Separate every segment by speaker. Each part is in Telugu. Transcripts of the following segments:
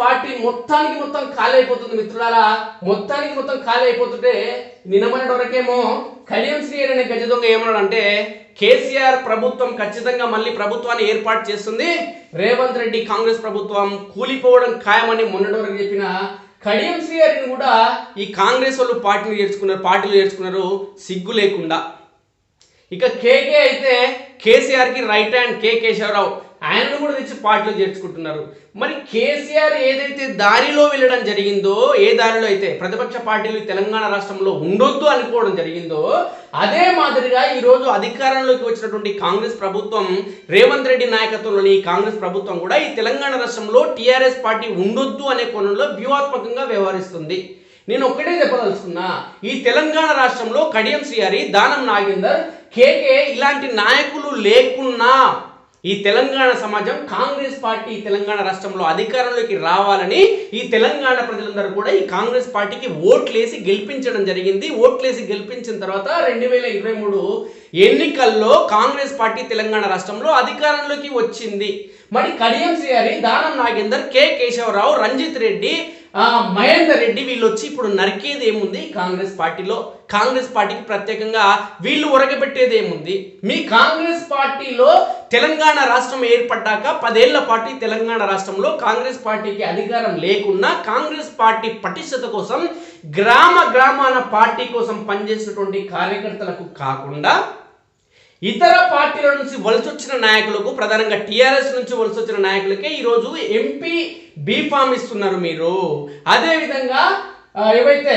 Speaker 1: పార్టీ మొత్తానికి మొత్తం ఖాళీ అయిపోతుంది మిత్రులారా. మొత్తానికి మొత్తం ఖాళీ అయిపోతుంటే నిన్నమన్నటి వరకేమో కళ్యాణ్ శ్రీహరి అనే గజ దొంగ ఏమన్నాడు అంటే కేసీఆర్ ప్రభుత్వం ఖచ్చితంగా మళ్ళీ ప్రభుత్వాన్ని ఏర్పాటు చేస్తుంది. రేవంత్ రెడ్డి కాంగ్రెస్ ప్రభుత్వం కూలిపోవడం ఖాయమని మొన్నటి వరకు చెప్పిన కడియం శ్రీహరిని కూడా ఈ కాంగ్రెస్ వాళ్ళు పార్టీని చేర్చుకున్నారు పార్టీలు చేర్చుకున్నారు సిగ్గు లేకుండా. ఇక కేకే అయితే కేసీఆర్కి రైట్ హ్యాండ్ కే కేశవరావు. ఆయనను కూడా తెచ్చి పార్టీలో చేర్చుకుంటున్నారు. మరి కేసీఆర్ ఏదైతే దారిలో వెళ్ళడం జరిగిందో ఏ దారిలో అయితే ప్రతిపక్ష పార్టీలు తెలంగాణ రాష్ట్రంలో ఉండొద్దు అనుకోవడం జరిగిందో అదే మాదిరిగా ఈరోజు అధికారంలోకి వచ్చినటువంటి కాంగ్రెస్ ప్రభుత్వం రేవంత్ రెడ్డి నాయకత్వంలోని ఈ కాంగ్రెస్ ప్రభుత్వం కూడా ఈ తెలంగాణ రాష్ట్రంలో టీఆర్ఎస్ పార్టీ ఉండొద్దు అనే కోణంలో వ్యూహాత్మకంగా వ్యవహరిస్తుంది. నేను ఒక్కటే చెప్పదలుచుకున్నా ఈ తెలంగాణ రాష్ట్రంలో కడియం శ్రీహరి దానం నాగేందర్ కేకే ఇలాంటి నాయకులు లేకున్నా ఈ తెలంగాణ సమాజం కాంగ్రెస్ పార్టీ తెలంగాణ రాష్ట్రంలో అధికారంలోకి రావాలని ఈ తెలంగాణ ప్రజలందరూ కూడా ఈ కాంగ్రెస్ పార్టీకి ఓట్లేసి గెలిపించడం జరిగింది. ఓట్లేసి గెలిపించిన తర్వాత రెండు వేల ఇరవై మూడు ఎన్నికల్లో కాంగ్రెస్ పార్టీ తెలంగాణ రాష్ట్రంలో అధికారంలోకి వచ్చింది. మరి కడియం శ్రీహరి దానం నాగేందర్ కె కేశవరావు రంజిత్ రెడ్డి మహేందర్ రెడ్డి వీళ్ళు వచ్చి ఇప్పుడు నరికేది ఏముంది కాంగ్రెస్ పార్టీలో. కాంగ్రెస్ పార్టీకి ప్రత్యేకంగా వీళ్ళు ఉరగబెట్టేది ఏముంది మీ కాంగ్రెస్ పార్టీలో తెలంగాణ రాష్ట్రం ఏర్పడ్డాక పదేళ్ళ పాటు తెలంగాణ రాష్ట్రంలో కాంగ్రెస్ పార్టీకి అధికారం లేకున్నా కాంగ్రెస్ పార్టీ పటిష్టత కోసం గ్రామ గ్రామాన పార్టీ కోసం పనిచేసినటువంటి కార్యకర్తలకు కాకుండా ఇతర పార్టీల నుంచి వలసొచ్చిన నాయకులకు ప్రధానంగా టీఆర్ఎస్ నుంచి వలసొచ్చిన నాయకులకే ఈరోజు ఎంపీ బీఫామ్ ఇస్తున్నారు మీరు. అదేవిధంగా ఏవైతే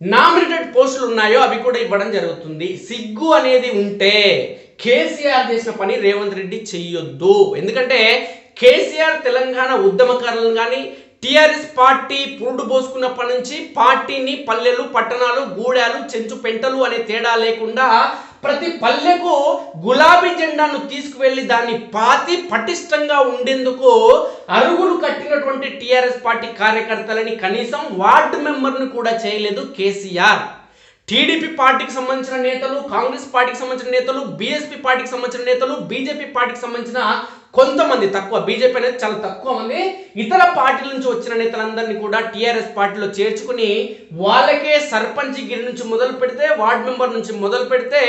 Speaker 1: నామినేటెడ్ పోస్టులు ఉన్నాయో అవి కూడా ఇవ్వడం జరుగుతుంది. సిగ్గు అనేది ఉంటే కేసీఆర్ చేసిన పని రేవంత్ రెడ్డి చెయ్యొద్దు. ఎందుకంటే కేసీఆర్ తెలంగాణ ఉద్యమకారులను కానీ టీఆర్ఎస్ పార్టీ పురుడు పోసుకున్నప్పటి నుంచి పార్టీని పల్లెలు పట్టణాలు గూడాలు చెంచు పెంటలు అనే తేడా లేకుండా ప్రతి పల్లెకు గులాబీ జెండాను తీసుకువెళ్ళి దాన్ని పాతి పటిష్టంగా ఉండేందుకు అరుగులు కట్టినటువంటి టీఆర్ఎస్ పార్టీ కార్యకర్తలని కనీసం వార్డు మెంబర్ని కూడా చేయలేదు కేసీఆర్. టీడీపీ పార్టీకి సంబంధించిన నేతలు కాంగ్రెస్ పార్టీకి సంబంధించిన నేతలు బీఎస్పీ పార్టీకి సంబంధించిన నేతలు బీజేపీ పార్టీకి సంబంధించిన కొంతమంది తక్కువ బీజేపీ అనేది చాలా తక్కువ మంది. ఇతర పార్టీల నుంచి వచ్చిన నేతలందరినీ కూడా టీఆర్ఎస్ పార్టీలో చేర్చుకుని వాళ్ళకే సర్పంచ్ గిరి నుంచి మొదలు పెడితే వార్డ్ మెంబర్ నుంచి మొదలు పెడితే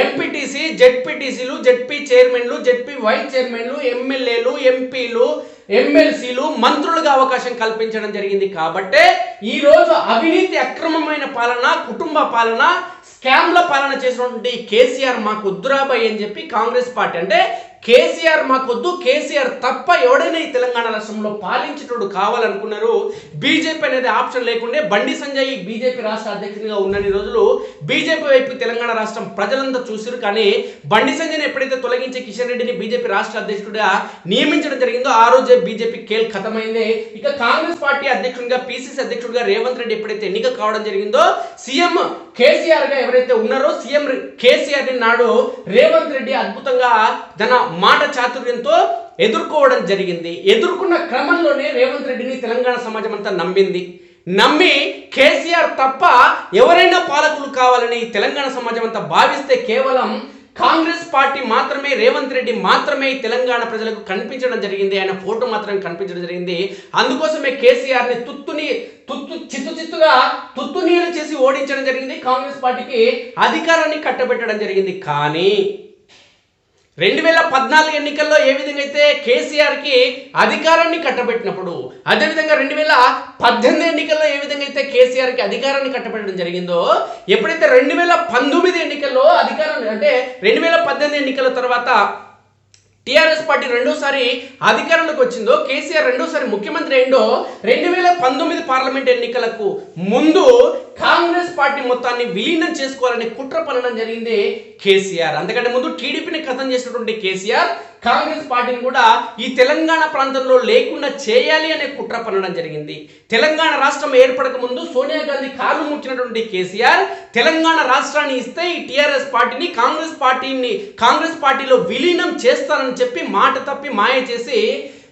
Speaker 1: ఎంపీటీసీ జెడ్పీటీసీలు జెడ్పీ చైర్మన్లు జెడ్పీ వైస్ చైర్మన్లు ఎమ్మెల్యేలు ఎంపీలు ఎమ్మెల్సీలు మంత్రులుగా అవకాశం కల్పించడం జరిగింది. కాబట్టే ఈ రోజు అవినీతి అక్రమమైన పాలన కుటుంబ పాలన స్కామ్ల పాలన చేసినటువంటి కేసీఆర్ మాకు వద్దురాబాయ్ అని చెప్పి కాంగ్రెస్ పార్టీ అంటే కేసీఆర్ మాకొద్దు కేసీఆర్ తప్ప ఎవడైనా ఈ తెలంగాణ రాష్ట్రంలో పాలించేటోడు కావాలనుకున్నారు బీజేపీ అనేది ఆప్షన్ లేకుండే బండి సంజయ్ బీజేపీ రాష్ట్ర అధ్యక్షునిగా ఉన్నన్ని రోజులు బీజేపీ వైపు తెలంగాణ రాష్ట్రం ప్రజలంతా చూసారు కానీ బండి సంజయ్ని ఎప్పుడైతే తొలగించి కిషన్ రెడ్డిని బీజేపీ రాష్ట్ర అధ్యక్షుడిగా నియమించడం జరిగిందో ఆ రోజే బీజేపీ కేల్ ఖతమైంది. ఇక కాంగ్రెస్ పార్టీ అధ్యక్షుడిగా పిసిసి అధ్యక్షుడిగా రేవంత్ రెడ్డి ఎప్పుడైతే ఎన్నిక కావడం జరిగిందో సీఎం కేసీఆర్గా ఎవరైతే ఉన్నారో సీఎం కేసీఆర్ని నాడు రేవంత్ రెడ్డి అద్భుతంగా తన మాట చాతుర్యంతో ఎదుర్కోవడం జరిగింది. ఎదుర్కొన్న క్రమంలోనే రేవంత్ రెడ్డిని తెలంగాణ సమాజం అంతా నమ్మింది. నమ్మి కేసీఆర్ తప్ప ఎవరైనా పాలకులు కావాలని తెలంగాణ సమాజం అంతా భావిస్తే కేవలం కాంగ్రెస్ పార్టీ మాత్రమే రేవంత్ రెడ్డి మాత్రమే తెలంగాణ ప్రజలకు కనిపించడం జరిగింది. ఆయన ఫోటో మాత్రం కనిపించడం జరిగింది. అందుకోసమే కేసీఆర్ని తుత్తుని తుత్తు చిత్తు చిత్తుగా తుత్తు నీళ్ళు చేసి ఓడించడం జరిగింది. కాంగ్రెస్ పార్టీకి అధికారాన్ని కట్టబెట్టడం జరిగింది. కానీ రెండు వేల పద్నాలుగు ఎన్నికల్లో ఏ విధంగా అయితే కేసీఆర్కి అధికారాన్ని కట్టబెట్టినప్పుడు అదేవిధంగా రెండు వేల పద్దెనిమిది ఎన్నికల్లో ఏ విధంగా అయితే కేసీఆర్కి అధికారాన్ని కట్టబెట్టడం జరిగిందో ఎప్పుడైతే రెండు వేల పంతొమ్మిది ఎన్నికల్లో అధికారాన్ని అంటే రెండు వేల పద్దెనిమిది ఎన్నికల తర్వాత టీఆర్ఎస్ పార్టీ రెండోసారి అధికారంలోకి వచ్చిందో కేసీఆర్ రెండోసారి ముఖ్యమంత్రి అయిందో రెండు వేల పంతొమ్మిది పార్లమెంట్ ఎన్నికలకు ముందు కాంగ్రెస్ పార్టీ మొత్తాన్ని విలీనం చేసుకోవాలని కుట్ర పనడం జరిగింది కేసీఆర్. అంతకంటే ముందు టీడీపీని కథం చేసినటువంటి కేసీఆర్ కాంగ్రెస్ పార్టీని కూడా ఈ తెలంగాణ ప్రాంతంలో లేకుండా చేయాలి అనే కుట్ర పనడం జరిగింది. తెలంగాణ రాష్ట్రం ఏర్పడక ముందు సోనియా గాంధీ కాలు ముచ్చినటువంటి కేసీఆర్ తెలంగాణ రాష్ట్రాన్ని ఇస్తే ఈ టీఆర్ఎస్ పార్టీని కాంగ్రెస్ పార్టీని కాంగ్రెస్ పార్టీలో విలీనం చేస్తానని చెప్పి మాట తప్పి మాయ చేసి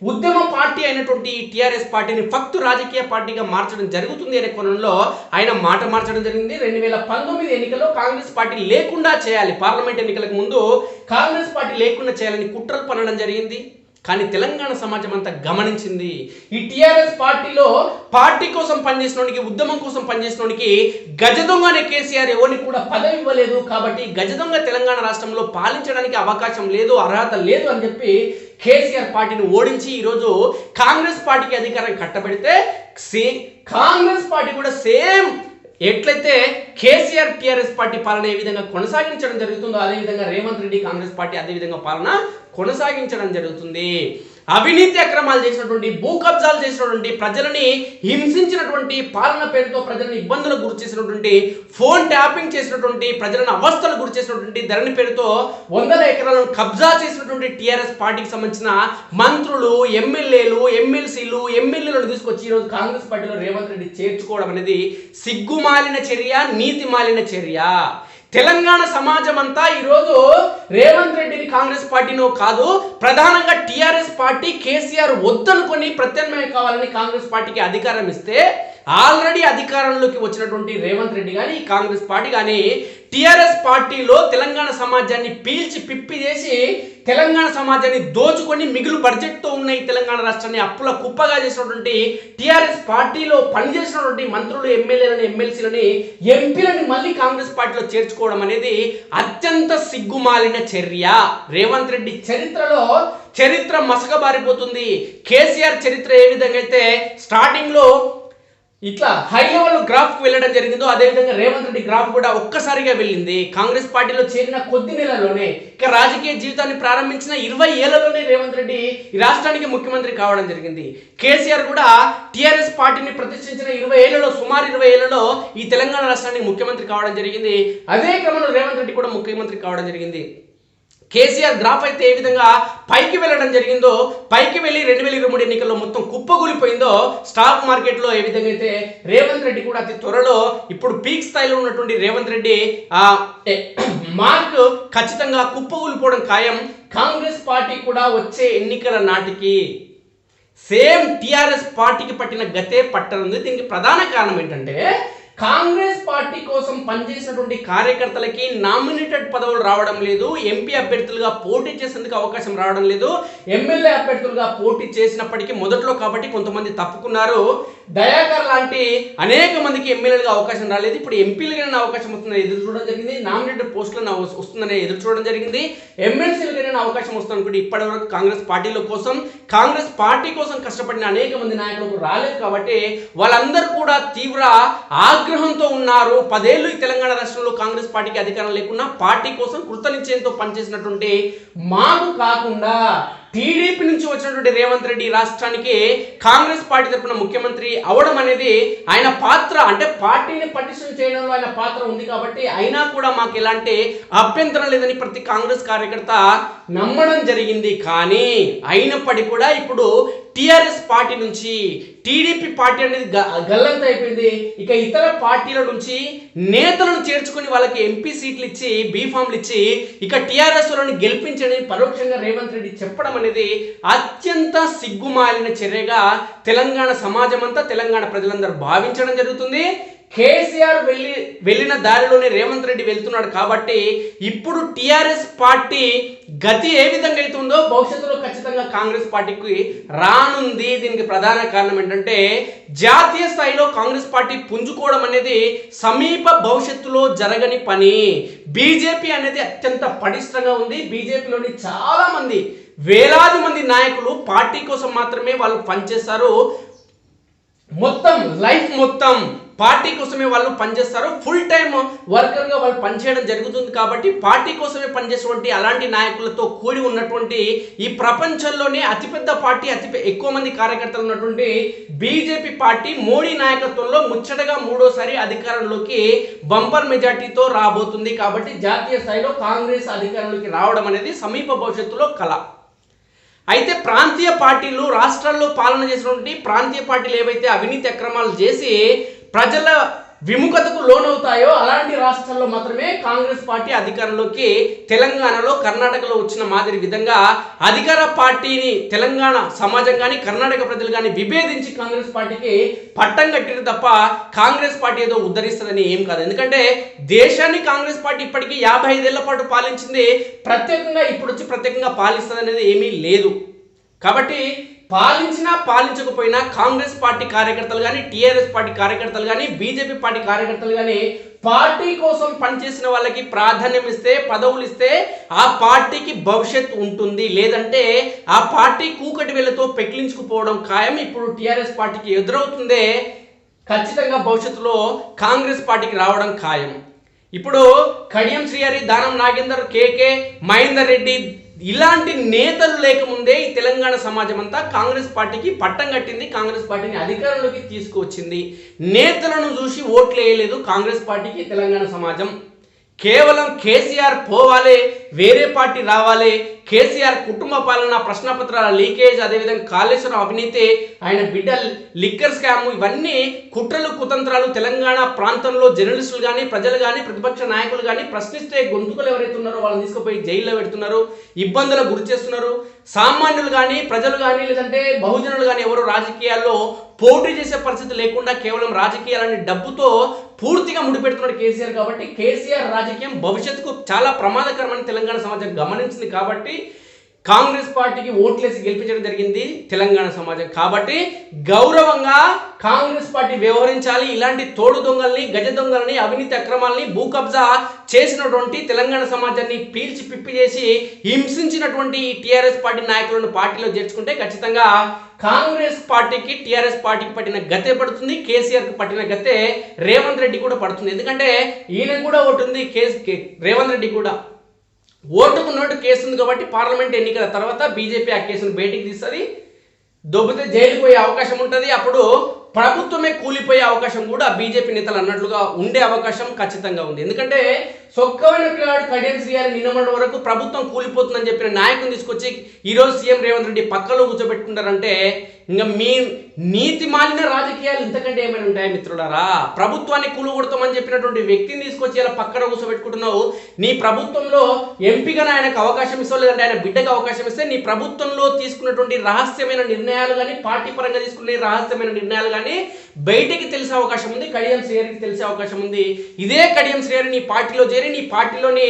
Speaker 1: ఉద్యమ పార్టీ అయినటువంటి టీఆర్ఎస్ పార్టీని ఫక్తు రాజకీయ పార్టీగా మార్చడం జరుగుతుంది అనే కోణంలో ఆయన మాట మార్చడం జరిగింది. రెండు వేల పంతొమ్మిది ఎన్నికల్లో కాంగ్రెస్ పార్టీ లేకుండా చేయాలి. పార్లమెంట్ ఎన్నికలకు ముందు కాంగ్రెస్ పార్టీ లేకుండా చేయాలని కుట్రలు పనడం జరిగింది. కానీ తెలంగాణ సమాజం అంతా గమనించింది. ఈ టీఆర్ఎస్ పార్టీలో పార్టీ కోసం పనిచేసినోడికి ఉద్యమం కోసం పనిచేసినోడికి గజ దొంగ అనే కేసీఆర్ ఎవరిని కూడా పదవి ఇవ్వలేదు. కాబట్టి గజ దొంగ తెలంగాణ రాష్ట్రంలో పాలించడానికి అవకాశం లేదు అర్హత లేదు అని చెప్పి కేసీఆర్ పార్టీని ఓడించి ఈరోజు కాంగ్రెస్ పార్టీకి అధికారం కట్టబెడితే సే కాంగ్రెస్ పార్టీ కూడా సేమ్ ఎట్లయితే కేసీఆర్ టీఆర్ఎస్ పార్టీ పాలన ఏ విధంగా కొనసాగించడం జరుగుతుందో అదే విధంగా రేవంత్ రెడ్డి కాంగ్రెస్ పార్టీ అదే విధంగా పాలన కొనసాగించడం జరుగుతుంది. అవినీతి అక్రమాలు చేసినటువంటి భూ కబ్జాలు చేసినటువంటి ప్రజలని హింసించినటువంటి పాలన పేరుతో ప్రజలను ఇబ్బందులకు గురి చేసినటువంటి ఫోన్ ట్యాపింగ్ చేసినటువంటి ప్రజలను అవస్థలు గురి చేసినటువంటి ధరణి పేరుతో వందల ఎకరాలను కబ్జా చేసినటువంటి టిఆర్ఎస్ పార్టీకి సంబంధించిన మంత్రులు ఎమ్మెల్యేలు ఎమ్మెల్సీలు ఎమ్మెల్యేలను తీసుకొచ్చి ఈరోజు కాంగ్రెస్ పార్టీలో రేవంత్ రెడ్డి చేర్చుకోవడం అనేది సిగ్గుమాలిన చర్య నీతి మాలిన చర్య. తెలంగాణ సమాజం అంతా ఈరోజు రేవంత్ రెడ్డిని కాంగ్రెస్ పార్టీనో కాదు ప్రధానంగా టిఆర్ఎస్ పార్టీ కేసీఆర్ వద్దనుకొని ప్రత్యామ్నాయం కావాలని కాంగ్రెస్ పార్టీకి అధికారం ఇస్తే ఆల్రెడీ అధికారంలోకి వచ్చినటువంటి రేవంత్ రెడ్డి కానీ కాంగ్రెస్ పార్టీ కానీ టిఆర్ఎస్ పార్టీలో తెలంగాణ సమాజాన్ని పీల్చి పిప్పి చేసి తెలంగాణ సమాజాన్ని దోచుకొని మిగులు బడ్జెట్తో ఉన్న ఈ తెలంగాణ రాష్ట్రాన్ని అప్పుల కుప్పగా చేసినటువంటి టిఆర్ఎస్ పార్టీలో పనిచేసినటువంటి మంత్రులు ఎమ్మెల్యేలని ఎమ్మెల్సీలని ఎంపీలని మళ్ళీ కాంగ్రెస్ పార్టీలో చేర్చుకోవడం అనేది అత్యంత సిగ్గుమాలిన చర్య. రేవంత్ రెడ్డి చరిత్రలో చరిత్ర మసకబారిపోతుంది. కేసీఆర్ చరిత్ర ఏ విధంగా అయితే స్టార్టింగ్లో ఇట్లా హై లెవెల్ గ్రాఫ్ వెళ్ళడం జరిగిందో అదేవిధంగా రేవంత్ రెడ్డి గ్రాఫ్ కూడా ఒక్కసారిగా వెళ్ళింది. కాంగ్రెస్ పార్టీలో చేరిన కొద్ది నెలలోనే ఇక రాజకీయ జీవితాన్ని ప్రారంభించిన ఇరవై ఏళ్ళలోనే రేవంత్ రెడ్డి ఈ రాష్ట్రానికి ముఖ్యమంత్రి కావడం జరిగింది. కేసీఆర్ కూడా టీఆర్ఎస్ పార్టీని ప్రతిష్ఠించిన ఇరవై ఏళ్ళలో సుమారు ఇరవై ఏళ్ళలో ఈ తెలంగాణ రాష్ట్రానికి ముఖ్యమంత్రి కావడం జరిగింది. అదే క్రమంలో రేవంత్ రెడ్డి కూడా ముఖ్యమంత్రి కావడం జరిగింది. కేసీఆర్ గ్రాఫ్ అయితే ఏ విధంగా పైకి వెళ్ళడం జరిగిందో పైకి వెళ్ళి రెండు వేల ఇరవై మూడు ఎన్నికల్లో మొత్తం కుప్పగూలిపోయిందో స్టాక్ మార్కెట్లో ఏ విధంగా అయితే రేవంత్ రెడ్డి కూడా అతి త్వరలో ఇప్పుడు పీక్ స్థాయిలో ఉన్నటువంటి రేవంత్ రెడ్డి మార్క్ ఖచ్చితంగా కుప్పగూలిపోవడం ఖాయం. కాంగ్రెస్ పార్టీ కూడా వచ్చే ఎన్నికల నాటికి సేమ్ టిఆర్ఎస్ పార్టీకి పట్టిన గతే పట్టనుంది. దీనికి ప్రధాన కారణం ఏంటంటే కాంగ్రెస్ పార్టీ కోసం పనిచేసినటువంటి కార్యకర్తలకి నామినేటెడ్ పదవులు రావడం లేదు. ఎంపీ అభ్యర్థులుగా పోటీ చేసేందుకు అవకాశం రావడం లేదు. ఎమ్మెల్యే అభ్యర్థులుగా పోటీ చేసినప్పటికీ మొదట్లో కాబట్టి కొంతమంది తప్పుకున్నారు. దయాకర్ లాంటి అనేక మందికి ఎమ్మెల్యేలుగా అవకాశం రాలేదు. ఇప్పుడు ఎంపీలుగా అవకాశం వస్తుందని ఎదురు చూడడం జరిగింది. నామినేటెడ్ పోస్టులను వస్తుందని ఎదురు చూడడం జరిగింది. ఎమ్మెల్సీలుగా అవకాశం వస్తుంది అనుకుంటే ఇప్పటివరకు కాంగ్రెస్ పార్టీల కోసం కాంగ్రెస్ పార్టీ కోసం కష్టపడిన అనేక మంది నాయకులకు రాలేదు కాబట్టి వాళ్ళందరూ కూడా తీవ్ర ఆగ్రహంతో ఉన్నారు. పదేళ్ళు ఈ తెలంగాణ రాష్ట్రంలో కాంగ్రెస్ పార్టీకి అధికారం లేకున్నా పార్టీ కోసం కృతనిశ్చయంతో పనిచేసినటువంటి మాకు కాకుండా టీడీపీ నుంచి వచ్చినటువంటి రేవంత్ రెడ్డి రాష్ట్రానికి కాంగ్రెస్ పార్టీ తరపున ముఖ్యమంత్రి అవడం అనేది ఆయన పాత్ర. అంటే పార్టీని పటిష్టం చేయడంలో ఆయన పాత్ర ఉంది కాబట్టి అయినా కూడా మాకు ఎలాంటి అభ్యంతరం లేదని ప్రతి కాంగ్రెస్ కార్యకర్త నమ్మడం జరిగింది. కానీ అయినప్పటికీ కూడా ఇప్పుడు టిఆర్ఎస్ పార్టీ నుంచి టీడీపీ పార్టీ అనేది గ- గల్లంత అయిపోయింది. ఇక ఇతర పార్టీల నుంచి నేతలను చేర్చుకొని వాళ్ళకి ఎంపీ సీట్లు ఇచ్చి బీఫామ్లు ఇచ్చి ఇక టీఆర్ఎస్ వాళ్ళని గెలిపించని పరోక్షంగా రేవంత్ రెడ్డి చెప్పడం అనేది అత్యంత సిగ్గుమాలిన చర్యగా తెలంగాణ సమాజం అంతా తెలంగాణ ప్రజలందరూ భావించడం జరుగుతుంది. కేసీఆర్ వెళ్ళి వెళ్ళిన దారిలోనే రేవంత్ రెడ్డి వెళ్తున్నాడు కాబట్టి ఇప్పుడు టీఆర్ఎస్ పార్టీ గతి ఏ విధంగా వెళ్తుందో భవిష్యత్తులో ఖచ్చితంగా కాంగ్రెస్ పార్టీకి రానుంది. దీనికి ప్రధాన కారణం ఏంటంటే జాతీయ స్థాయిలో కాంగ్రెస్ పార్టీ పుంజుకోవడం అనేది సమీప భవిష్యత్తులో జరగని పని. బీజేపీ అనేది అత్యంత పటిష్టంగా ఉంది. బీజేపీలోని చాలామంది వేలాది మంది నాయకులు పార్టీ కోసం మాత్రమే వాళ్ళు పనిచేస్తారు మొత్తం లైఫ్ మొత్తం పార్టీ కోసమే వాళ్ళు పనిచేస్తారు ఫుల్ టైం వర్కర్గా వాళ్ళు పనిచేయడం జరుగుతుంది కాబట్టి పార్టీ కోసమే పనిచేసేటువంటి అలాంటి నాయకులతో కూడి ఉన్నటువంటి ఈ ప్రపంచంలోనే అతిపెద్ద పార్టీ అతి ఎక్కువ మంది కార్యకర్తలు ఉన్నటువంటి బీజేపీ పార్టీ మోడీ నాయకత్వంలో ముచ్చటగా మూడోసారి అధికారంలోకి బంపర్ మెజార్టీతో రాబోతుంది కాబట్టి జాతీయ స్థాయిలో కాంగ్రెస్ అధికారంలోకి రావడం అనేది సమీప భవిష్యత్తులో కళ అయితే ప్రాంతీయ పార్టీలు రాష్ట్రాల్లో పాలన చేసినటువంటి ప్రాంతీయ పార్టీలు ఏవైతే అవినీతి అక్రమాలు చేసి ప్రజల విముఖతకు లోనవుతాయో అలాంటి రాష్ట్రాల్లో మాత్రమే కాంగ్రెస్ పార్టీ అధికారంలోకి తెలంగాణలో కర్ణాటకలో వచ్చిన మాదిరి విధంగా అధికార పార్టీని తెలంగాణ సమాజం కానీ కర్ణాటక ప్రజలు కానీ విభేదించి కాంగ్రెస్ పార్టీకి పట్టం కట్టిన తప్ప కాంగ్రెస్ పార్టీ ఏదో ఉద్ధరిస్తుందని ఏం కాదు. ఎందుకంటే దేశాన్ని కాంగ్రెస్ పార్టీ ఇప్పటికీ యాభై ఐదేళ్ళ పాటు పాలించింది ప్రత్యేకంగా ఇప్పుడు వచ్చి ప్రత్యేకంగా పాలిస్తుంది అనేది ఏమీ లేదు. కాబట్టి పాలించినా పాలించకపోయినా కాంగ్రెస్ పార్టీ కార్యకర్తలు కానీ టీఆర్ఎస్ పార్టీ కార్యకర్తలు కానీ బీజేపీ పార్టీ కార్యకర్తలు కానీ పార్టీ కోసం పనిచేసిన వాళ్ళకి ప్రాధాన్యం ఇస్తే పదవులు ఇస్తే ఆ పార్టీకి భవిష్యత్ ఉంటుంది. లేదంటే ఆ పార్టీ కూకటి వేలతో పెకిలించుకుపోవడం ఖాయం. ఇప్పుడు టీఆర్ఎస్ పార్టీకి ఎదురవుతుందే ఖచ్చితంగా భవిష్యత్తులో కాంగ్రెస్ పార్టీకి రావడం ఖాయం. ఇప్పుడు కడియం శ్రీహరి దానం నాగేందర్ కేకే మహేందర్ రెడ్డి ఇలాంటి నేతలు లేకముందే ఈ తెలంగాణ సమాజం అంతా కాంగ్రెస్ పార్టీకి పట్టం కట్టింది కాంగ్రెస్ పార్టీని అధికారంలోకి తీసుకువచ్చింది. నేతలను చూసి ఓట్లు వేయలేదు కాంగ్రెస్ పార్టీకి తెలంగాణ సమాజం. కేవలం కేసీఆర్ పోవాలి వేరే పార్టీ రావాలి కేసీఆర్ కుటుంబ పాలన ప్రశ్నపత్రాల లీకేజ్ అదేవిధంగా కాళేశ్వరం అవినీతి ఆయన బిడ్డ లిక్కర్ స్కామ్ ఇవన్నీ కుట్రలు కుతంత్రాలు తెలంగాణ ప్రాంతంలో జర్నలిస్టులు కానీ ప్రజలు కానీ ప్రతిపక్ష నాయకులు కానీ ప్రశ్నిస్తే గొంతుకులు ఎవరైతే ఉన్నారో వాళ్ళని తీసుకుపోయి జైల్లో పెడుతున్నారు ఇబ్బందులకు గురి చేస్తున్నారు. సామాన్యులు కానీ ప్రజలు కానీ లేదంటే బహుజనులు కానీ ఎవరు రాజకీయాల్లో పోటీ చేసే పరిస్థితి లేకుండా కేవలం రాజకీయాలని డబ్బుతో పూర్తిగా ముడిపెడుతున్నాడు కేసీఆర్ కాబట్టి కేసీఆర్ రాజకీయం భవిష్యత్తుకు చాలా ప్రమాదకరమని తెలంగాణ సమాజం గమనించింది కాబట్టి కాంగ్రెస్ పార్టీకి ఓట్లేసి గెలిపించడం జరిగింది తెలంగాణ సమాజం. కాబట్టి గౌరవంగా కాంగ్రెస్ పార్టీ వ్యవహరించాలి. ఇలాంటి తోడు దొంగల్ని గజ దొంగల్ని అవినీతి అక్రమాల్ని భూ కబ్జా చేసినటువంటి తెలంగాణ సమాజాన్ని పీల్చి పిప్పి చేసి హింసించినటువంటి టీఆర్ఎస్ పార్టీ నాయకులను పార్టీలో చేర్చుకుంటే ఖచ్చితంగా కాంగ్రెస్ పార్టీకి టీఆర్ఎస్ పార్టీకి పట్టిన గతే పడుతుంది. కేసీఆర్కి పట్టిన గతే రేవంత్ రెడ్డి కూడా పడుతుంది. ఎందుకంటే ఈయన కూడా ఒకటి ఉంది కేసు రేవంత్ రెడ్డి కూడా. ఓటుకు నోటు కేసు ఉంది కాబట్టి పార్లమెంట్ ఎన్నికల తర్వాత బీజేపీ ఆ కేసును బయటికి తీస్తుంది. దొబ్బితే జైలుకు పోయే అవకాశం ఉంటుంది. అప్పుడు ప్రభుత్వమే కూలిపోయే అవకాశం కూడా బీజేపీ నేతలు అన్నట్లుగా ఉండే అవకాశం ఖచ్చితంగా ఉంది. ఎందుకంటే సొక్కమైన పిల్లవాడు కడియం గారి నిన్నమన్న వరకు ప్రభుత్వం కూలిపోతుందని చెప్పిన నాయకుని తీసుకొచ్చి ఈరోజు సీఎం రేవంత్ రెడ్డి పక్కలో కూర్చోబెట్టుకుంటారంటే ఇంకా మీ నీతి మాలిన రాజకీయాలు ఇంతకంటే ఏమైనా ఉంటాయా మిత్రులారా? ప్రభుత్వాన్ని కూలగొడతామని చెప్పినటువంటి వ్యక్తిని తీసుకొచ్చి ఇలా పక్కన కూర్చోబెట్టుకుంటున్నావు. నీ ప్రభుత్వంలో ఎంపీగా ఆయనకు అవకాశం ఇస్తావు లేదంటే ఆయన బిడ్డకు అవకాశం ఇస్తే నీ ప్రభుత్వంలో తీసుకున్నటువంటి రహస్యమైన నిర్ణయాలు కానీ పార్టీ పరంగా తీసుకునే రహస్యమైన నిర్ణయాలు కానీ బయటికి తెలిసే అవకాశం ఉంది కడియం శ్రేయరికి తెలిసే అవకాశం ఉంది. ఇదే కడియం శ్రేయరి నీ పార్టీలో చేరి నీ పార్టీలోని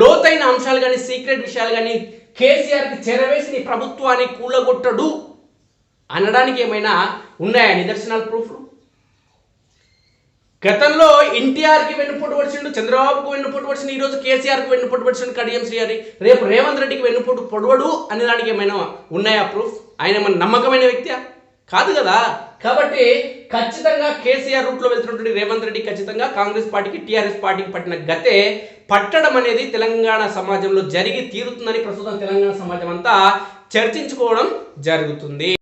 Speaker 1: లోతైన అంశాలు కానీ సీక్రెట్ విషయాలు కానీ కేసీఆర్కి చేరవేసి నీ ప్రభుత్వాన్ని కూలగొట్టడు అనడానికి ఏమైనా ఉన్నాయా నిదర్శనాలు ప్రూఫ్లు? గతంలో ఎన్టీఆర్కి వెన్నుపోటు పడిచిండు చంద్రబాబుకు వెన్నుపోటు పడిచిండు ఈ రోజు కేసీఆర్కి వెన్నుపోటు పడిచిండు కడియం శ్రీహరి రేపు రేవంత్ రెడ్డికి వెన్నుపోటు పొడవడు అనే దానికి ఏమైనా ఉన్నాయా ప్రూఫ్? ఆయన మన నమ్మకమైన వ్యక్తియా? కాదు కదా? కాబట్టి ఖచ్చితంగా కేసీఆర్ రూట్లో వెళ్తున్నటువంటి రేవంత్ రెడ్డి ఖచ్చితంగా కాంగ్రెస్ పార్టీకి టీఆర్ఎస్ పార్టీకి పట్టిన గతే పట్టడం అనేది తెలంగాణ సమాజంలో జరిగి తీరుతుందని ప్రస్తుతం తెలంగాణ సమాజం అంతా చర్చించుకోవడం జరుగుతుంది.